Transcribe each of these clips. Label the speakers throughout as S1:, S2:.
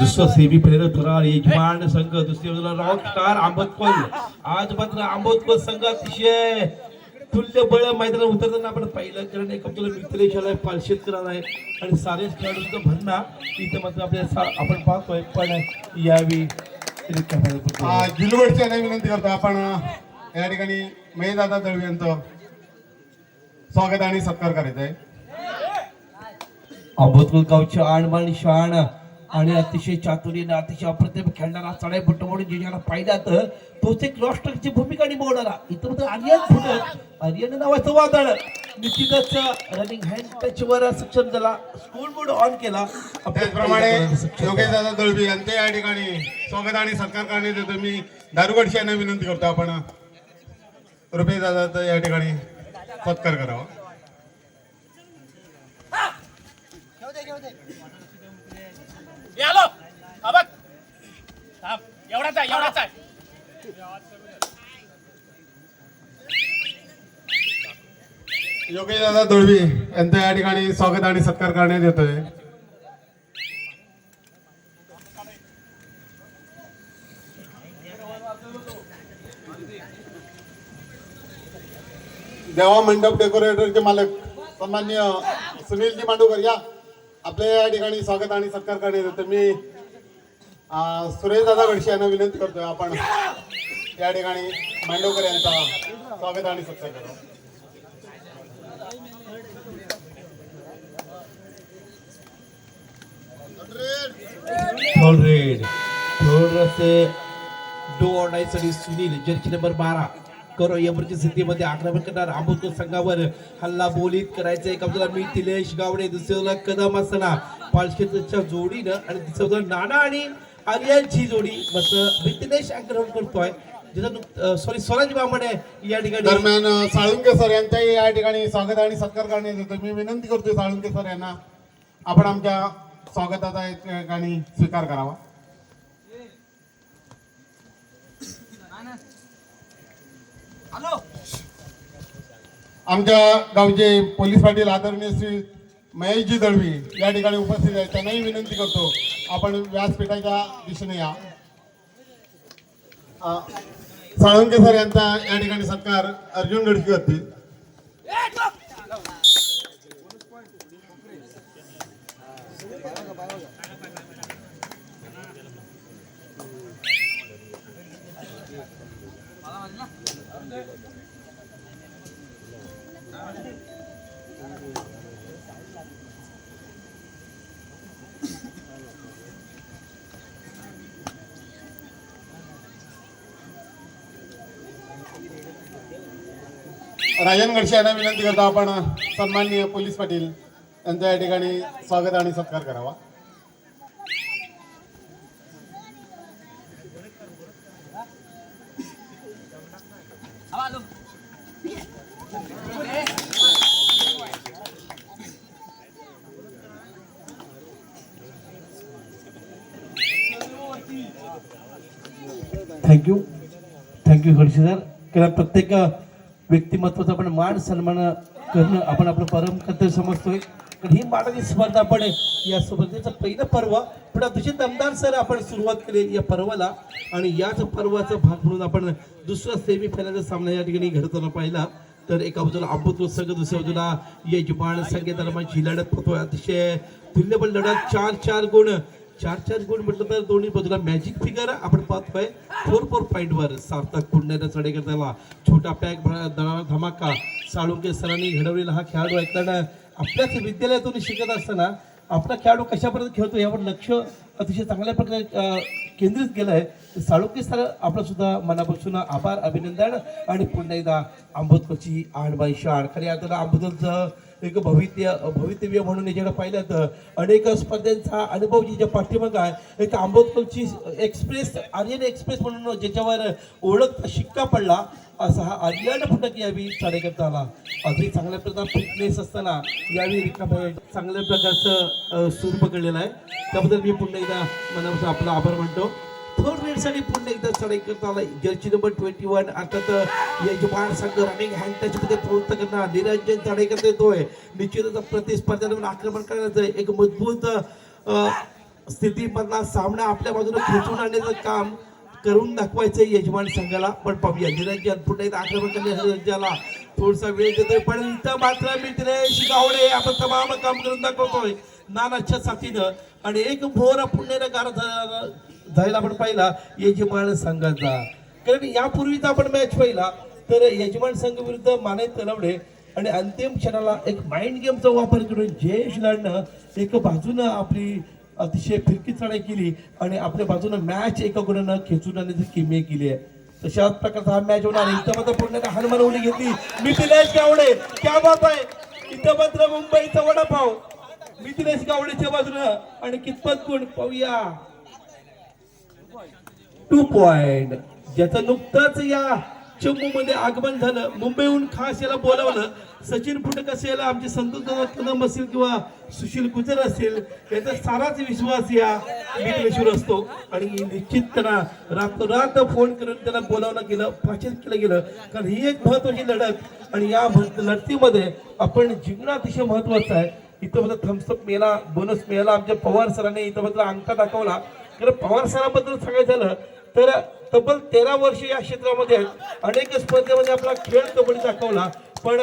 S1: दुसरं semi player थोराळ यजमान संघ दुसरी बाजूला रॉक स्टार आज मात्र आंबतकोल संघ अतिशय तुल्य बळ मैदानात उतरताना आपण पाहिलं. कारण एक आपल्याला मिथिलेश आलाय पालशेतकर आलाय आणि सारेच खेळाडूंचं म्हणणं इथं मात्र आपल्या आपण पाहतोय. पण यावी
S2: आ, गिलवडची आणि विनंती करतो आपण. या ठिकाणी महेशदादा दळवी यांचं स्वागत आणि सत्कार करायचा आहे.
S1: अभूतपूर्व गावचे आणबाण शाण आणि अतिशय चातुर्याने अतिशय अप्रतिम खेळणारा चढाई म्हणून जे ज्याला पाहिला तर तोच एक रॉस्टरची भूमिका निभावणारा. इथं मात्र आर्यन फुटत आर्यन नावाचं वादळ. निश्चितच रनिंग हँड टचवर सक्षम झाला. स्कूल बोर्ड ऑन केला.
S2: त्याचप्रमाणे योगेश दादा दळवी यांचे या ठिकाणी स्वागत आणि सत्कार करण्यात येतो मी दारुगडशी यांना विनंती करतो आपण. रुपेश दादाचा या ठिकाणी सत्कार करावा.
S3: एवढाच आहे एवढाच आहे.
S2: योगेश दादा दळवी यांचं या ठिकाणी स्वागत आणि सत्कार करण्यात येतोय. देवा मंडप डेकोरेटरचे मालक सन्मान्य सुनीलजी मांडूकर या. आपल्या या ठिकाणी स्वागत आणि सत्कार करण्यात येतो. मी सुरेश दादा गडशी यांना विनंती करतोय आपण या ठिकाणी मांडवकर यांचा स्वागत आणि सत्कार करतो करावा
S1: रेड थोडसे डो ऑर्डायसाठी सुनील जर्सी नंबर बारा. करो इमर्जन्सीमध्ये आक्रमण करणार. आंबोदकर संघावर हल्ला बोलीत करायचं एक आपल्याला मी तिलेश गावडे दुसऱ्याला कदम असताना पालशेत्रच्या जोडीनं आणि तिसऱ्या नाना आणि आर्यांची जोडी मात्र मिथिलेश आक्रमण करतोय. सॉरी स्वराज बामणे या ठिकाणी
S2: दरम्यान साळुंके सर यांच्याही या ठिकाणी स्वागत आणि सत्कार करण्यात येतो मी विनंती करतोय साळुंके सर यांना. आपण आमच्या स्वागताचा या ठिकाणी स्वीकार करावा. आमच्या गावचे पोलीस पाटील आदरणीय श्री महेशजी दळवी या ठिकाणी उपस्थित आहेत. त्यांनाही विनंती करतो आपण व्यासपीठाच्या दिशेने या. साळुंके सर यांचा या ठिकाणी सत्कार अर्जुन गडकी करतील. राजन गडसे यांना विनंती करतो आपण सन्माननीय पोलीस पाटील यांचा या ठिकाणी स्वागत आणि सत्कार करावा.
S1: थँक्यू थँक्यू खडसे सर कारण प्रत्येक व्यक्तिमत्वाचा आपण मान सन्मान करणं आपण आपलं परम कर्तव्य समजतोय कारण ही मानाची स्पर्धा आपण या स्पर्धेचं पहिलं पर्व पण अतिशय दमदार सर आपण सुरुवात केली या पर्वाला आणि याच पर्वाचा भाग म्हणून आपण दुसरा सेमीफायनलचा सामना या ठिकाणी घडताना पाहिला तर एका बाजूला अमृत संघ दुसऱ्या बाजूला यजमान संघ दरम्यानची लढत होतोय अतिशय तुल्यबळ लढत चार चार गुण चार चार गुण म्हटलं तर दोन्ही बाजूला मॅजिक फिगर आपण पाहतोय फोर फोर पॉईंट वर सार्थक पुण्याच्या चढे छोटा पॅक दळा धमाका. साळुंके सरांनी घडवलेला हा खेळाडू ऐकताना आपल्याच विद्यालयातून शिकत असताना आपला खेळाडू कशापर्यंत खेळतो यावर लक्ष अतिशय चांगल्या प्रकारे केंद्रित केलं आहे साळुंके सर आपलं सुद्धा मनापासून आभार अभिनंदन. आणि पुन्हा एकदा आंबोदकरची आणबाई शाळ खरी आता आंबोदकचं एक भवित्य भवितव्य म्हणून याच्याकडे पाहिलं तर अनेक स्पर्धांचा अनुभव जिच्या पाठीमागं आहे एक आंबोदकरची एक्सप्रेस आर्यन एक्सप्रेस म्हणून ज्याच्यावर ओळख शिक्का पडला असा हा आर्यन फटक यावेळी चढे करता आला. अगदी चांगल्या प्रकार फिटनेस असताना यावेळी चांगल्या प्रकारचं सूर पकडलेलं आहे. त्याबद्दल मी पुन्हा एकदा मनापासून आपला आभार मानतो. फोर रेडसाठी पुन्हा एकदा चढाई करता आला जर्सी नंबर ट्वेंटी वन आता तर यजमान संघ रनिंग हँड टच मध्ये प्रवृत्त करणार निरंजन चढाई करता येतोय. निश्चितच प्रतिस्पर्ध्याला आक्रमण करण्याचं एक मजबूत स्थितीमधला सामना आपल्या बाजूने खेचून आणण्याचं काम करून दाखवायचं यजमान संघाला. पण पाहूया निरंजन पुन्हा एकदा आक्रमण करण्याला थोडसा वेळ देतोय. पण इथं मात्र मित्रेश गावडे आपण तमाम काम करून दाखवतोय. नानाच्या साथीनं. आणि एक भोर पुण्यनकार जायला आपण पाहिला यजमान संघाचा. कारण यापूर्वीचा आपण मॅच पाहिला तर यजमान संघ विरुद्ध माने तलवडे आणि अंतिम क्षणाला एक माइंड गेमचा वापर करून जयेश लाडनं एक बाजूनं आपली अतिशय फिरकी चढाई केली आणि आपल्या बाजूनं मॅच एका गुणानं खेचून आणण्याची किमे केली आहे. तशाच प्रकारचा हा मॅच होणार. इथं मात्र पुण्याने हनुमान उडी घेतली. मिथिलेश गावडे क्या बात आहे. इथं मात्र मुंबईचा वडापाव. मिथिलेश गावडेच्या बाजूनं. आणि कितपत गुण? पाहूया. टू पॉइंट ज्याचं नुकतंच या चंबू मध्ये आगमन झालं. मुंबईहून खास याला बोलावलं. सचिन फुटक असेल आमचे संतोष कदम असेल किंवा सुशील गुजर असेल याचा साराच विश्वास या मित्रश्वर असतो. आणि निश्चित त्यांना रातोरात फोन करून त्यांना बोलावलं गेलं पाचित केलं गेलं. कारण ही एक महत्वाची लढत. आणि या लढतीमध्ये आपण जिंकणं अतिशय महत्वाचं आहे. इथं मात्र थम्सअप मिळाला बोनस मिळाला. आमच्या पवार सरांनी इथं मात्र अंक दाखवला. कारण पवार सराबद्दल सांगायचं झालं तर तब्बल तेरा वर्ष या क्षेत्रामध्ये अनेक स्पर्धेमध्ये आपला खेळ कबड्डी दाखवला. पण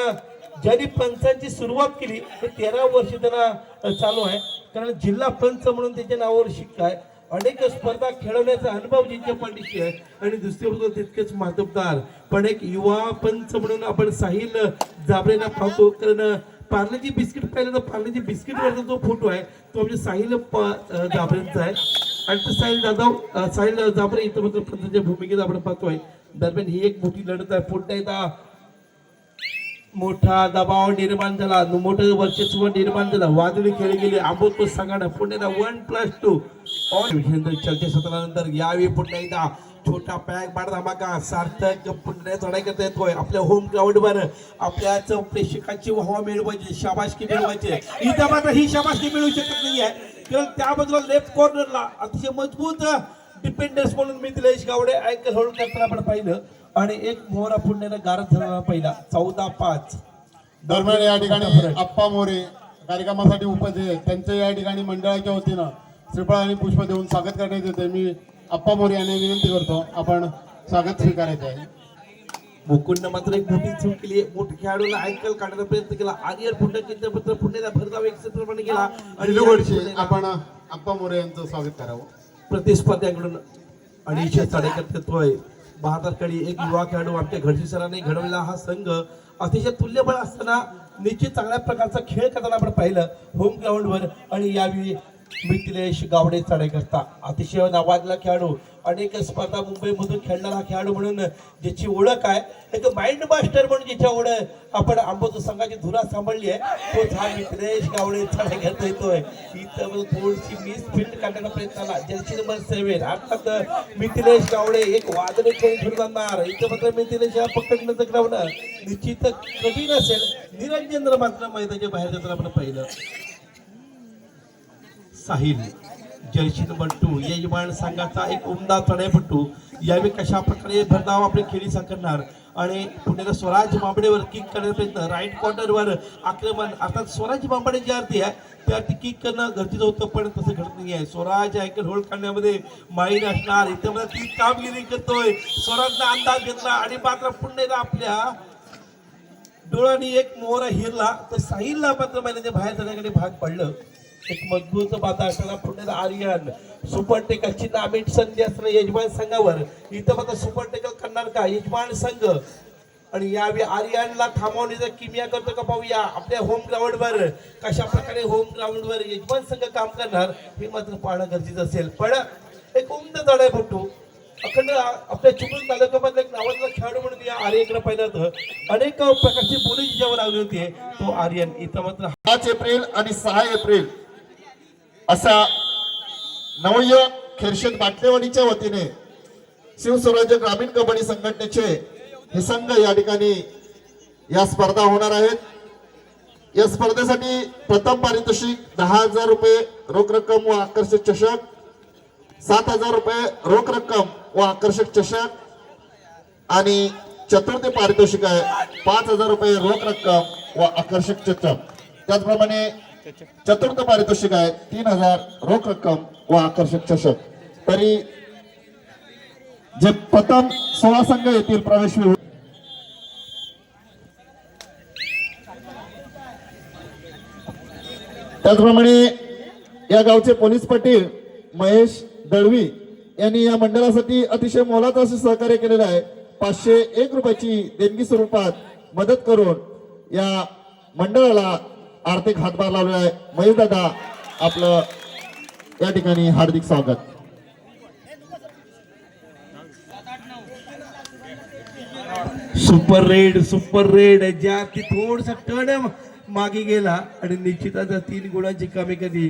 S1: ज्यांनी पंचांची सुरुवात केली ते तेरा वर्ष त्यांना चालू आहे. कारण जिल्हा पंच म्हणून त्याच्या नावावर शिक्का आहे अनेक स्पर्धा खेळवण्याचा अनुभव जिंच्या पाठीशी आहे. आणि दुसरी बाजूला तितकेच मातबदार. पण एक युवा पंच म्हणून आपण साहिल जाबरेला पाहतो. कारण पार्लेजी बिस्किट पाहिलं तर पार्लेजी बिस्किटवरचा जो फोटो आहे तो म्हणजे साहिल प- जाबरेंचा आहे. आणि साहिल जाधव साहिल जाबरे इथं मात्र पंचाच्या भूमिकेत आपण पाहतोय. दरम्यान ही एक मोठी लढत आहे. पुन्हा एकदा मोठा दबाव निर्माण झाला. मोठं वर्चस्व निर्माण झाला. वादळी खेळली गेली. आंबोत संघानं पुण्याला वन प्लस टू ऑल चर्चेसत्रानंतर यावेळी पुन्हा एकदा छोटा पॅक बाड धमाका. सार्थक पुन्हा चढाई करता येतोय. आपल्या होम ग्राउंडवर आपल्याच प्रेक्षकांची वाहवा मिळवायची. शाबासकी मिळवायची. इथं मात्र ही शाबासकी मिळू शकत नाही आहे किंवा त्या बाजूला लेफ्ट कॉर्नरला अतिशय मजबूत डिपेंडन्स म्हणून मिथिलेश गावडे अँकल होल्ड करताना आपण पाहिलं. आणि एक मोहरा पुण्यानं गारद झालेला पहिला चौदा पाच.
S2: दरम्यान या ठिकाणी आप्पा मोरे कार्यक्रमासाठी उपस्थित आहेत. त्यांचे या ठिकाणी मंडळाच्या वतीनं श्रीफळ आणि पुष्प देऊन स्वागत करण्यात येते मी आप्पा मोरे यांना विनंती करतो आपण स्वागत स्वीकारायचे आहे.
S1: मुकुंदनं मात्र एक मोठी चूक केली. मोठ्या खेळाडूला अँकल काढण्याचा प्रयत्न केला. आर्यर पुन्हा केंद्र पत्र पुण्याला भरधाव एक प्रमाणे केला आणि
S2: आपण आप्पा मोरे यांचं स्वागत करावं.
S1: प्रतिस्पर्ध्याकडून अडीचशे साडेकर्तृत्वय बहादरकडे एक युवा खेळाडू आमच्या घडशी सरांनी घडवलेला हा संघ. अतिशय तुल्यबळ असताना निश्चित चांगल्या प्रकारचा खेळ करताना आपण पाहिलं. होम ग्राउंडवर आणि यावेळी मिथिलेश गावडे चढाई करता. अतिशय नावाजला खेळाडू अनेक स्पर्धा मुंबईमधून खेळणारा खेळाडू म्हणून ज्याची ओळख आहे एक माइंड मास्टर म्हणून ज्याच्या ओळख आपण आंबोज संघाची धुरा सांभाळली आहे. तो हा मिथिलेश गावडे चढेकरता येतोय. इथं थोडीशी मिस फील्ड काढण्याचा प्रयत्न आला. जर्सी नंबर सेव्हन अर्थात मिथिलेश गावडे एक वादने खेळ घेऊन जाणार. इथं मात्र मिथिलेश या पकडण्याचं ग्राउंड निश्चित कधी नसेल निरंजन मात्र मैदानाच्या बाहेर जाताना आपण पाहिलं. साहिल जयशील बंटू यजमान संघाचा एक उमदा चढाईपट्टू यावेळी कशा प्रकारे भरधाव आपली खेळी साकारणार आणि पुण्याला स्वराज बांबडेवर किक करण्याचा प्रयत्न राईट कॉर्नरवर आक्रमण. अर्थात स्वराज बांबडे जे आरती आहे त्या आरती किक करणं गरजेचं होतं पण तसं घडत नाही आहे स्वराज अँकल होल्ड करण्यामध्ये माहीर असणार. इथे ती कामगिरी करतोय. स्वराजचा अंदाज घेतला आणि मात्र पुण्याला आपल्या डोळ्यांनी एक मोहरा हिरला. तर साहिलला मात्र महिन्याच्या बाहेर जाण्याकडे भाग पडलं. एक मजबूत बाधा असणारा पुण्याला आर्यन सुपर टेकलची संधी असणाऱ्या यजमान संघावर. इथं मात्र सुपर टेकल करणार का यजमान संघ. आणि यावेळी आर्यनला थांबवण्याचा किमिया करतो का पाहूया. आपल्या होम ग्राउंडवर कशा प्रकारे होम ग्राउंडवर यजमान संघ काम करणार हे मात्र पाहणं गरजेचं असेल. पण एक उमद चढ आहे फोटो अखंड आपल्या चिपळूण तालुक्यामधला एक नावाचा खेळाडू म्हणून या आर्यकडे पाहिलं होतं अनेक प्रकारची बोली जिच्यावर लागली होती. तो आर्यन इथं मात्र
S4: पाच एप्रिल आणि सहा एप्रिल असा नवय खेरशेद बाटलेवाडीच्या वतीने शिवस्वराज्य ग्रामीण कबड्डी संघटनेचे हे संघ या ठिकाणी या स्पर्धा होणार आहेत. या स्पर्धेसाठी प्रथम पारितोषिक दहा हजार रुपये रोख रक्कम व आकर्षक चषक सात हजार रुपये रोख रक्कम व आकर्षक चषक आणि चतुर्थ पारितोषिक आहे पाच हजार रुपये रोख रक्कम व आकर्षक चषक. त्याचप्रमाणे चतुर्थ पारितोषिक आहे. तीन हजार रोख रक्कम व आकर्षक चषक. तरी जे प्रथम सोळा संघ येतील प्रवेश त्याचप्रमाणे या गावचे पोलीस पाटील महेश दळवी यांनी या मंडळासाठी अतिशय मोलाचं असे सहकार्य केलेलं आहे. पाचशे एक रुपयाची देणगी स्वरूपात मदत करून या मंडळाला आर्थिक हातभार लावलेला आहे. महेश दादा आपलं या ठिकाणी हार्दिक स्वागत.
S1: सुपर रेड सुपर रेड ज्या की थोडसा टर्न मागे गेला आणि निश्चितच तीन गुणांची कमी कधी.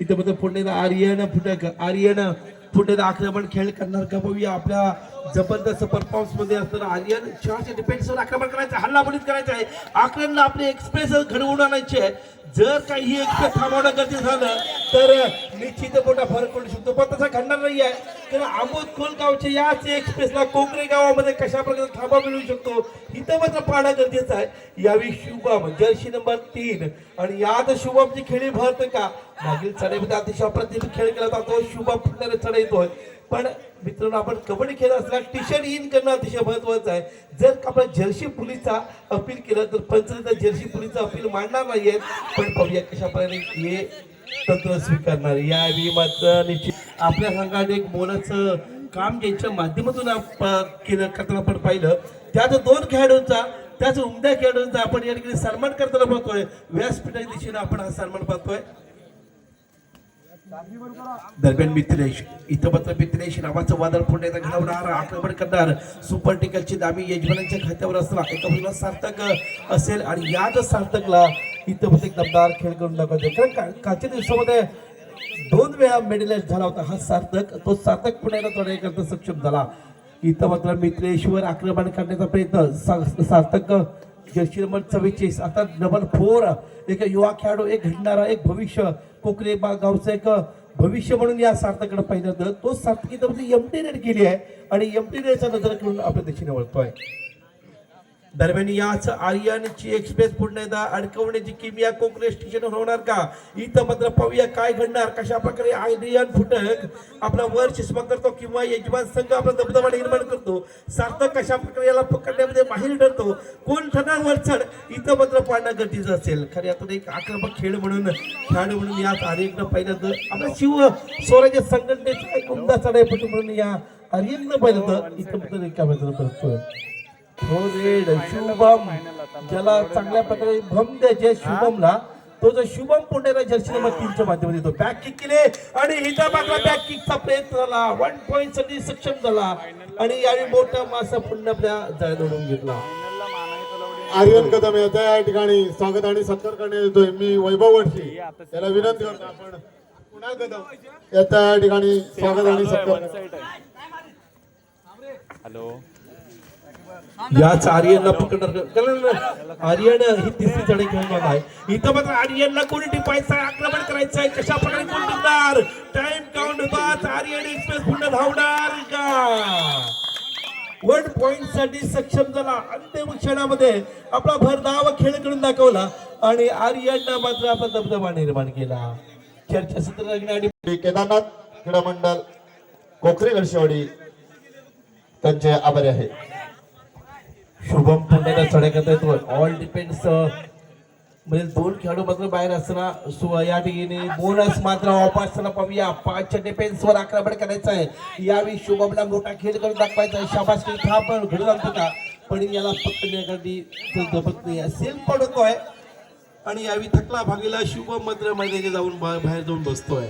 S1: इथं पुढे आर्यन फुटक आर्यन फुटेला आक्रमण खेळ करणार का बघूया आपल्या जबरदस्त परफॉर्मन्समध्ये असताना आर्यन शहाच्या डिफेन्सवर आक्रमण करायचं आहे, हल्ला करायचं आहे. आक्रमणला आपले एक्सप्रेस घडवून आणायचे आहे. जर काही ही एक्सप्रेस थांबवणं गरजेचं झालं तर निश्चित मोठा फरक पडू शकतो. पण तसा घडणार नाही आहे. तर आमोद खोलगावच्या याच एक्सप्रेसला कोकरे गावामध्ये कशा प्रकारे थांबा मिळू शकतो इथं मात्र पाहणं गरजेचं आहे. यावेळी शुभम जर्सी नंबर तीन. आणि यात शुभमची खेळी भरत का? मागील चढाईमध्ये अतिशय अप्रतिम खेळ केला जातो. शुभम फुटणारे चढ येतोय. पण मित्रांनो आपण कबड्डी खेळत असला टी शर्ट इन करणं अतिशय महत्वाचं आहे. जर आपण जर्सी पुलीचा अपील केलं तर पंचायत जर्सी पुलीचा अपील मांडणार नाहीये. पण पाहूया कशाप्रकारे हे तंत्र स्वीकारणार. या मात्र निश्चित आपल्या संघाने एक मोलाचं काम ज्यांच्या माध्यमातून केलं करताना आपण पाहिलं. त्याच दोन खेळाडूंचा त्याच उमद्या खेळाडूंचा आपण या ठिकाणी सन्मान करताना पाहतोय. व्यासपीठाच्या दिशेने आपण हा सन्मान पाहतोय. दरम्यान मित्रेश इथं मात्र मित्रेश नावाचं वादळ फोडण्याचा घडवणार आक्रमण करणार सुपर टिकलची दाबी यजमानांच्या खात्यावर असला. एका बाजूला सार्थक असेल आणि याच सार्थकला इथं मात्र एक दमदार खेळ करून दाखवतो कारण का- कालच्या दिवसामध्ये दोन वेळा मेडलिस्ट झाला होता हा सार्थक. तो सार्थक पुण्याला थोड्या करता सक्षम झाला. इथं मात्र मित्रेश्वर आक्रमण करण्याचा प्रयत्न सा- सार्थक जर्सी नंबर चव्वेचाळीस आता डबल फोर एक युवा खेळाडू एक घडणारा एक भविष्य. कोकणे बा गावचं एक भविष्य म्हणून या सार्थकडे पाहिलं तर तो सार्थकी इथं म्हणजे एमटी रेड केली आहे. आणि एमटी रेडचा नजर करून आपल्या दिशेने वळतोय. दरम्यान याच आर्यनची एक्सप्रेस पुन्हा एकदा अडकवण्याची किमिया कोकरे स्टेशन होणार का? इथं मात्र पाहूया काय घडणार कशा प्रकारे आर्यन फुटक आपला वर चष्मा करतो किंवा यजमान संघ आपला दबदबा निर्माण करतो? सार्थक कशा प्रकारे याला पकडण्यामध्ये बाहेर ठरतो कोण ठरणार वरचढ? इथं मात्र पाहणं गरजेचं असेल. खरे आता एक आक्रमक खेळ म्हणून खेळाडू म्हणून याच आर्यननं पाहिलं तर आपल्या शिव स्वराज्य संघटनेचा एक उमदा चढाईपटू म्हणून या आर्यननं पाहिलं इथं मात्र रिकाम्या करतोय रेड शुभम ज्याला चांगल्या प्रकारे भम द्यायचे शुभमला. तो जो शुभम पुण्याला जर्सी नंबर तीनच्या माध्यमातून येतो. बॅक किक केले आणि हिचा मात्र बॅक किकचा प्रयत्न झाला. वन पॉईंटसाठी सक्षम झाला. आणि यावेळी मोठा मासा पुन्हा आपल्या जाळ्यात ओढून घेतला.
S2: आर्यन कदम याच्या या ठिकाणी स्वागत आणि सत्कार करण्यात येतोय. मी वैभव वर्षी त्याला विनंती करतो आपण. कुणाल कदम याच्या या ठिकाणी स्वागत आणि सत्कार. करा.
S3: हॅलो
S1: याच आर्यनला पकडणार कारण आर्यन ही तिसरी आहे इथं मात्र आर्यनला कोणी टिपायचं आहे? आक्रमण करायचं आहे? कशा प्रकारे कोण टिपणार टाइम काउंट होताच आर्यन एक्सप्रेस पुन्हा धावणार का? वन पॉइंटसाठी सक्षम झाला. अंतिम क्षणामध्ये आपला भरधाव खेळ करून दाखवला आणि आर्यन मात्र आपला दबदबा निर्माण केला. चर्चासत्र लागणे आणि
S4: केदारनाथ क्रीडा मंडळ कोकरे गडशिवाडी त्यांचे आभारी आहे
S1: शुभम पुण्याला चढाई करता येतो ऑल डिपेंड्स म्हणजे दोन खेळाडू मात्र बाहेर असताना या ठिकाणी बोनस मात्र ऑफ असताना पाहूया. पाचच्या डिफेन्सवर आक्रमण करायचं आहे. यावेळी शुभमला मोठा खेळ करून दाखवायचा आहे. शाबास खेळ हा पण घडू लागतो का पण याला पकडण्यासाठी तो जमत नाही. असेल पडतोय आणि यावेळी थकला भागीला शुभम मात्र मैदानी जाऊन बा- बाहेर जाऊन बसतोय.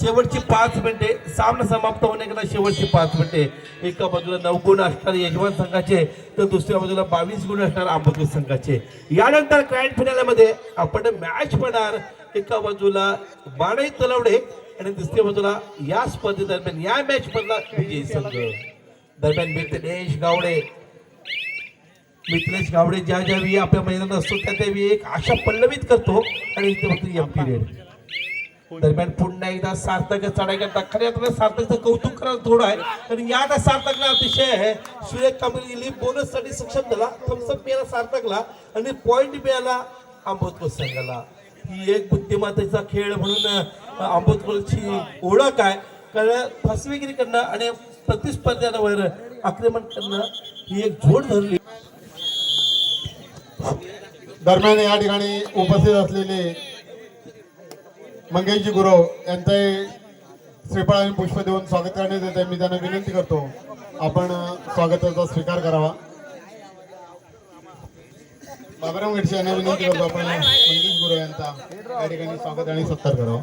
S1: शेवटची पाच मिनिटे सामना समाप्त होण्याकरता शेवटची पाच मिनिटे. एका बाजूला नऊ गुण असणार यजमान संघाचे तर दुसऱ्या बाजूला बावीस गुण असणार आंबोली संघाचे. यानंतर ग्रँड फिनाल्यामध्ये आपण मॅच पडणार. एका बाजूला बाणई तलवडे आणि दुसऱ्या बाजूला या स्पर्धेदरम्यान या मॅच मधला विजयी संघ. दरम्यान मित्रेश गावडे. मित्रेश गावडे ज्या ज्या वेळी आपल्या मैदानात असतो त्या त्यावेळी एक आशा पल्लवित करतो. आणि इथे फक्त एम पिरियड दरम्यान पुन्हा एकदा सार्थक चढाईकरता खऱ्या तर सार्थकचं कौतुक करायला थोडं आहे कारण या आता सार्थकला अतिशय आहे. सुरेख कामगिरी गेली बोनससाठी सक्षम झाला थम्सअप मिळाला सार्थकला आणि पॉइंट मिळाला आंबोतकर संघाला. ही एक बुद्धिमत्तेचा खेळ म्हणून अं, ओळख आहे. कारण फसवेगिरी करणं आणि प्रतिस्पर्ध्यांवर आक्रमण करणं ही एक झोड धरली.
S2: दरम्यान या ठिकाणी उपस्थित असलेले मंगेशजी गुरव यांचाही श्रीफळ आणि पुष्प देऊन स्वागत करण्यात येते मी त्यांना विनंती करतो. आपण स्वागताचा स्वीकार करावा. बाबाराम गडसे यांना विनंती करतो आपण मंगेश गुरव यांचा या ठिकाणी स्वागत आणि सत्कार करावा.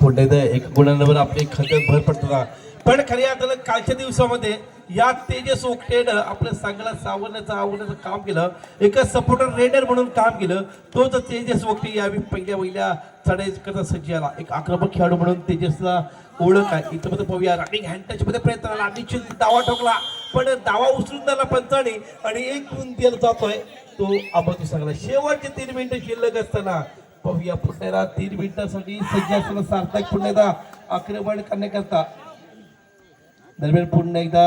S1: पुढे एक गुणांवर आपली खंडत भर पडतात पण खऱ्या अर्थानं कालच्या दिवसामध्ये या तेजस ओकटेनं आपलं संघाला सावरण्याचं आवडण्याचं काम केलं. एका सपोर्टर रेडर म्हणून काम केलं. तोच तेजस ओकटे यावेळी पहिल्या पहिल्या चढाईकरता सज्ज आला एक आक्रमक खेळाडू म्हणून तेजसला ओळख आहे. इथं मध्ये पाहूया. रनिंग हँडमध्ये प्रयत्न आला निश्चित दावा ठोकला. पण दावा उचलून झाला पंचाने. आणि एक गुण दिला जातोय. तो आपण सांगला शेवटचे तीन मिनिटं शिल्लक असताना पाहूया पुण्याला तीन मिनिटासाठी सज्ज असताना सार्थक पुण्याला आक्रमण करण्याकरता. दरम्यान पुन्हा एकदा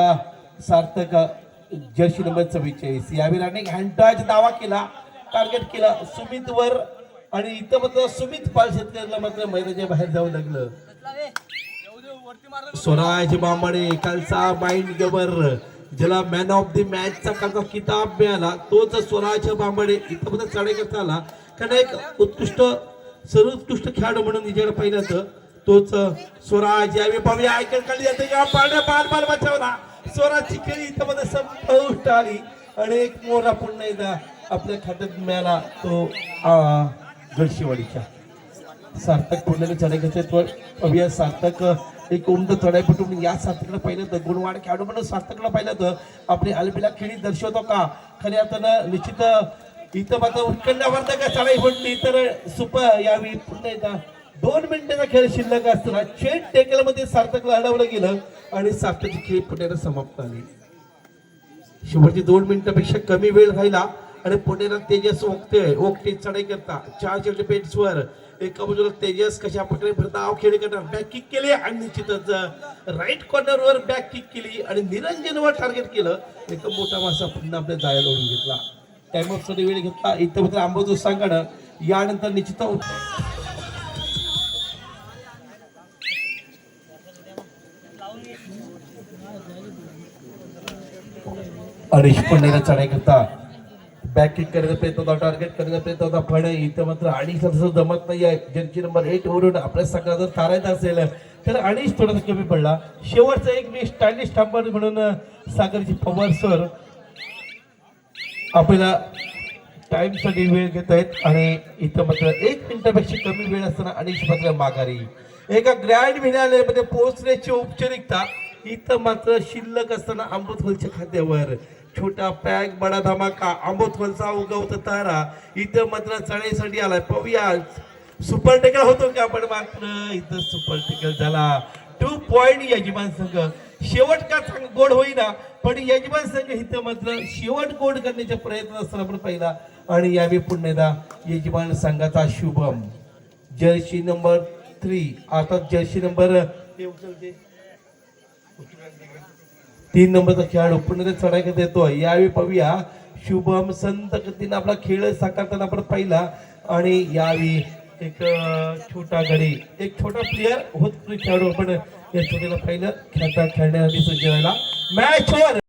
S1: सार्थक जर्सी नंबर चव्वेचाळीस. यावेळी रनिंग हँडटच दावा केला टार्गेट केला सुमित वर आणि इथं मात्र सुमित पाल शेतकऱ्याला मात्र मैदानाच्या बाहेर जावं लागलं. स्वराज बांबाडे कालचा माइंड गवर. ज्याला मॅन ऑफ द मॅचचा कालचा किताब मिळाला तोच स्वराज बांबाडे. इथं मध्ये चढाई करता आला कारण एक उत्कृष्ट सर्वोत्कृष्ट खेळाडू म्हणून हिच्याकडे पाहिलं तर तोच स्वराज यावेळी पाहूया. ऐकत खाली जाते किंवा पाळण्या बाल बाल बचावला. स्वराजची खेळी इथं मध्ये संपुष्ट आली आणि एक मोरा पुन्हा एकदा आपल्या खात्यात मिळाला तो आ, गडशिवाडीच्या सार्थक पुण्याने चढाई करते तो अभिया सार्थक एक उमद चढाईपटू. म्हणून या सार्थकला पाहिलं तर गुणवाड खेळाडू म्हणून सार्थकला पाहिलं तर आपली अलबीला खेळी दर्शवतो का? खऱ्या अर्थानं निश्चित इथं मात्र उत्कंडावर का चढाई पडली तर सुप यावेळी पुन्हा एकदा दोन मिनिटाचा खेळ शिल्लक असताना चेट टेकलमध्ये सार्थकला अडवलं गेलं आणि सार्थकची खेळ पुण्याला समाप्त झाली. शेवटची दोन मिनिटापेक्षा कमी वेळ राहिला आणि पुण्याला तेजस ओकते ओकटे चढाई करता चार शेवटच्या पेट्सवर एका बाजूला तेजस कशा प्रकारे भरधाव खेळ करणार? बॅक किक केली आणि निश्चितच राईट कॉर्नरवर बॅक किक केली आणि निरंजनवर टार्गेट केलं. एक मोठा मासा पुन्हा आपल्या जायला ओढून घेतला. टाइम ऑफ वेळ घेतला. इथं मात्र आंबोजू सांगणं यानंतर निश्चित अडीच पंधरा चढाई करता. बॅक किक करण्याचा प्रयत्न होता टार्गेट करण्याचा प्रयत्न होता पण इथं मात्र अडीच असं जमत नाही आहे ज्यांची नंबर एट वरून आपल्या सगळ्या जर तारायचं असेल तर अडीच थोडासा कमी पडला. शेवटचा एक मी स्टायलिश थांबण म्हणून सागरची पवार सर आपल्याला टाइमसाठी वेळ घेत आहेत आणि इथं मात्र एक मिनिटापेक्षा कमी वेळ असताना अडीच मात्र माघारी. एका ग्रँड विनालयमध्ये पोहोचण्याची औपचारिकता इथं मात्र शिल्लक असताना अमृतफलच्या खात्यावर छोटा पॅक बडा धमाका आंबोथलचा उगवत तारा. इथं मात्र चढाईसाठी आलाय. पाहूया. सुपर टेकल होतो का पण मात्र? इथं सुपर टेकल झाला. टू पॉइंट यजमान संघ. शेवट का चांग- गोड होईना पण यजमान संघ इथं मात्र शेवट गोड करण्याचा प्रयत्न असताना आपण पाहिला. आणि यावेळी पुन्हा एकदा यजमान संघाचा शुभम. जर्सी नंबर थ्री आता जर्सी नंबर हे उचलते. तीन नंबरचा खेळाडू पुन्हा ते चढाई येतो यावेळी पाहूया. शुभम संत गतीनं आपला खेळ साकारताना आपण पाहिला. आणि यावेळी एक छोटा गडी एक छोटा प्लेअर होत खेळाडू आपण या छोट्याला पाहिलं. खेळता खेळण्यासाठी सज्ज व्हायला मॅच